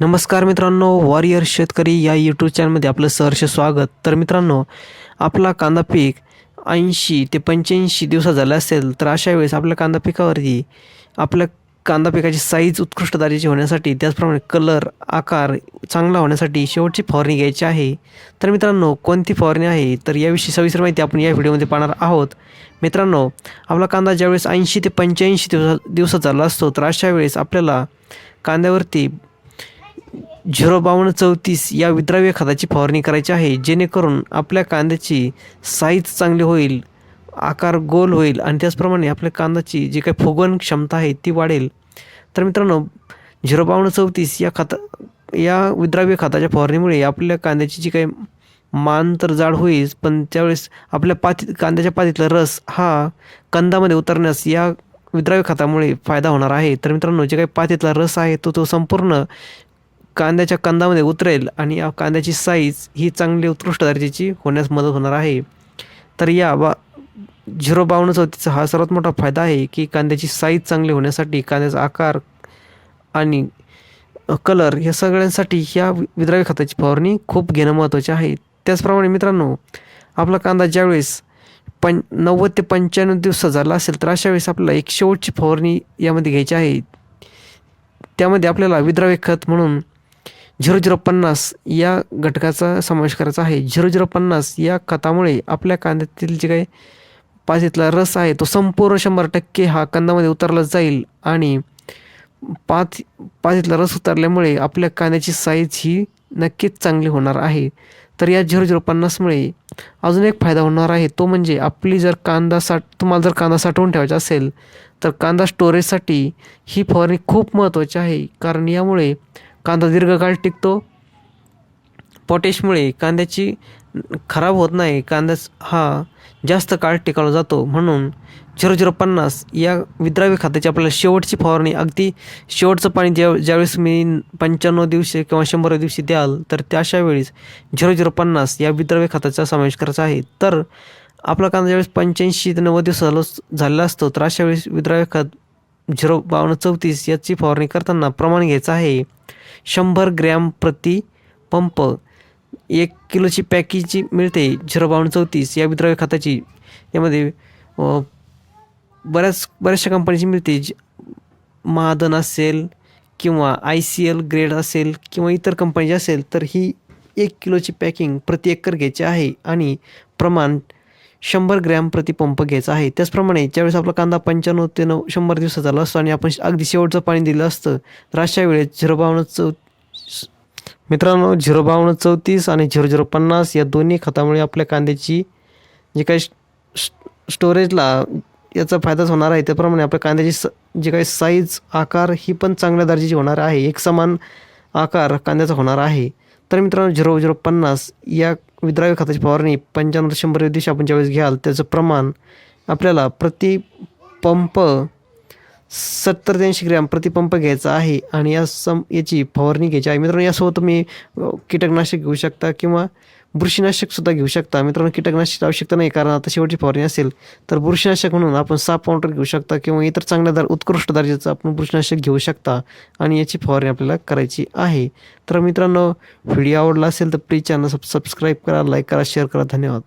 नमस्कार मित्रांनो वॉरियर शेतकरी या यूट्यूब चॅनलमध्ये आपलं सहर्ष स्वागत. तर मित्रांनो आपला कांदा पीक ऐंशी ते पंच्याऐंशी दिवसात झाला असेल तर अशा वेळेस आपल्या कांदा पिकावरती आपल्या कांदा पिकाची साईज उत्कृष्ट दर्जाची होण्यासाठी त्याचप्रमाणे कलर आकार चांगला होण्यासाठी शेवटची फवारणी घ्यायची आहे. तर मित्रांनो कोणती फवारणी आहे? तर याविषयी सविस्तर माहिती आपण या व्हिडिओमध्ये पाहणार आहोत. मित्रांनो आपला कांदा ज्यावेळेस ऐंशी ते पंच्याऐंशी दिवसा दिवसात झाला असतो तर अशा वेळेस आपल्याला कांद्यावरती झिरो बावन्न चौतीस या विद्राव्य खताची फवारणी करायची आहे जेणेकरून आपल्या कांद्याची साईज चांगली होईल आकार गोल होईल आणि त्याचप्रमाणे आपल्या कांद्याची जी काही फुगवण क्षमता आहे ती वाढेल. तर मित्रांनो झिरो बावन्न चौतीस या खता या विद्राव्य खताच्या फवारणीमुळे आपल्या कांद्याची जी काही मान तर जाड होईल पण त्यावेळेस आपल्या पाती कांद्याच्या पातीतला रस हा कंदामध्ये उतरण्यास या विद्राव्य खतामुळे फायदा होणार आहे. तर मित्रांनो जे काही पातीतला रस आहे तो तो संपूर्ण कांद्याच्या कंदामध्ये उतरेल आणि या कांद्याची साईज ही चांगली उत्कृष्ट दर्जाची होण्यास मदत होणार आहे. तर या बा झिरो बावन्न चौतीचा हा सर्वात मोठा फायदा आहे की कांद्याची साईज चांगली होण्यासाठी कांद्याचा आकार आणि कलर या सगळ्यांसाठी ह्या विद्राव्य खताची फवारणी खूप घेणं महत्त्वाचे आहे. त्याचप्रमाणे मित्रांनो आपला कांदा ज्यावेळेस पं नव्वद ते पंच्याण्णव दिवस झाला असेल तर अशा वेळेस आपल्याला एक शेवटची फवारणी यामध्ये घ्यायची आहे. त्यामध्ये आपल्याला विद्राव्य खत म्हणून झिरो झिरो पन्नास या घटकाचा समावेश करायचा आहे. झिरो झिरो पन्नास या खतामुळे आपल्या कांद्यातील जे काही पाचीतला रस आहे तो संपूर्ण शंभर टक्के हा कंदामध्ये उतरला जाईल आणि पाच पाचीतला रस उतरल्यामुळे आपल्या कांद्याची साईज ही नक्कीच चांगली होणार आहे. तर या झिरो झिरो पन्नासमुळे अजून एक फायदा होणार आहे. तो म्हणजे आपली जर कांदा साठ तुम्हाला जर कांदा साठवून ठेवायचा असेल तर कांदा स्टोरेजसाठी ही फवारणी खूप महत्त्वाची आहे. कारण यामुळे कांदा दीर्घकाळ टिकतो. पोटॅशमुळे कांद्याची खराब होत नाही. कांदा हा जास्त काळ टिकवला जातो. म्हणून झिरो झिरो पन्नास या विद्राव्य खात्याची आपल्याला शेवटची फवारणी अगदी शेवटचं पाणी ज्या ज्यावेळेस मी पंच्याण्णव दिवशी किंवा शंभर दिवशी द्याल तर त्या अशा वेळेस झिरो झिरो पन्नास या विद्राव्य खात्याचा समावेश करायचा आहे. तर आपला कांदा ज्यावेळेस पंच्याऐंशी ते नव्वद दिवस झालो झालेला असतो तर अशा वेळेस विद्राव्य खत झिरो बावन्न चौतीस याची फवारणी करताना प्रमाण घ्यायचं आहे. शंभर ग्रॅम प्रति पंप एक किलोची पॅकेजची मिळते. झिरो बावन्न चौतीस या विद्राव्य खताची यामध्ये बऱ्याच बऱ्याचशा कंपनीची मिळते. ज- महादन असेल किंवा आय सी एल ग्रेड असेल किंवा इतर कंपनीची असेल तर ही एक किलोची पॅकिंग प्रति एकर घ्यायची आहे आणि प्रमाण शंभर ग्रॅम प्रति पंप घ्यायचा आहे. त्याचप्रमाणे ज्यावेळेस आपला कांदा पंच्याण्णव ते नऊ शंभर दिवसाचा झाला असतो आणि आपण अगदी शेवटचं पाणी दिलं असतं तर अशा वेळेस झिरो बावन्न चौ मित्रांनो झिरो बावन्न चौतीस आणि झिरो झिरो पन्नास या दोन्ही खतामुळे आपल्या कांद्याची जी काही स्टोरेजला याचा फायदाच होणार आहे. त्याप्रमाणे आपल्या कांद्याची स जी काही साईज आकार ही पण चांगल्या दर्जाची होणार आहे. एक समान आकार कांद्याचा होणार आहे. तर मित्रांनो झिरो झिरो पन्नास या विद्राव्य खताची फवारणी पंच्याण्णव शंभर दिवशी आपण ज्यावेळेस घ्याल त्याचं प्रमाण आपल्याला प्रति पंप सत्तर ते ऐंशी ग्रॅम प्रतिपंप घ्यायचा आहे आणि या सम याची फवारणी घ्यायची आहे. मित्रांनो यासोबत तुम्ही कीटकनाशक घेऊ शकता किंवा बुरशीनाशकसुद्धा घेऊ शकता. मित्रांनो कीटकनाशक आवश्यकता नाही कारण आता शेवटची फवारणी असेल तर बुरशीनाशक म्हणून आपण साप पावडर घेऊ शकता किंवा इतर चांगल्या दर उत्कृष्ट दर्जाचं आपण बुरशीनाशक घेऊ शकता आणि याची फवारणी आपल्याला करायची आहे. तर मित्रांनो व्हिडिओ आवडला असेल तर प्लीज चॅनल सब सबस्क्राईब करा लाईक करा शेअर करा. धन्यवाद.